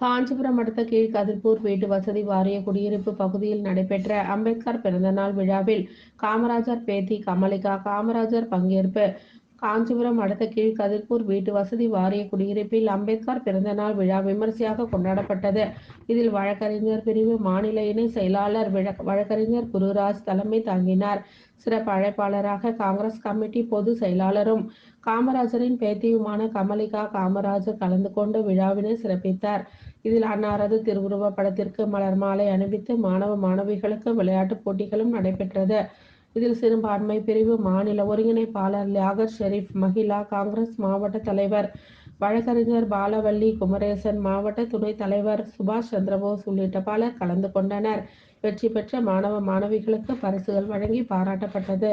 காஞ்சிபுரம் அடுத்த கீழ்கதிர்பூர் வீட்டு வசதி வாரிய குடியிருப்பு பகுதியில் நடைபெற்ற அம்பேத்கர் பிறந்தநாள் விழாவில் காமராஜர் பேத்தி கமலிகா காமராஜர் பங்கேற்பு. காஞ்சிபுரம் அடுத்த கீழ் கதிர்பூர் வீட்டு வசதி வாரிய குடியிருப்பில் அம்பேத்கர் பிறந்தநாள் விழா விமர்சையாக கொண்டாடப்பட்டது. இதில் வழக்கறிஞர் பிரிவு மாநில இணை செயலாளர் வழக்கறிஞர் குருராஜ் தலைமை தாங்கினார். சிறப்பு அழைப்பாளராக காங்கிரஸ் கமிட்டி பொது செயலாளரும் காமராஜரின் பேத்தியுமான கமலிகா காமராஜர் கலந்து கொண்டு விழாவினை சிறப்பித்தார். இதில் அன்னாரது திருவுருவ படத்திற்கு மலர் மாலை அணிவித்து மாணவ மாணவிகளுக்கு விளையாட்டுப் போட்டிகளும் நடைபெற்றது. இதில் சிறுபான்மை பிரிவு மாநில ஒருங்கிணைப்பாளர் லியாகர் ஷெரீப் மகிழா காங்கிரஸ் மாவட்ட தலைவர் வழக்கறிஞர் பாலவல்லி குமரேசன் மாவட்ட துணைத் தலைவர் சுபாஷ் சந்திரபோஸ் உள்ளிட்ட பலர் கலந்து கொண்டனர். வெற்றி பெற்ற மாணவ மாணவிகளுக்கு பரிசுகள் வழங்கி பாராட்டப்பட்டது.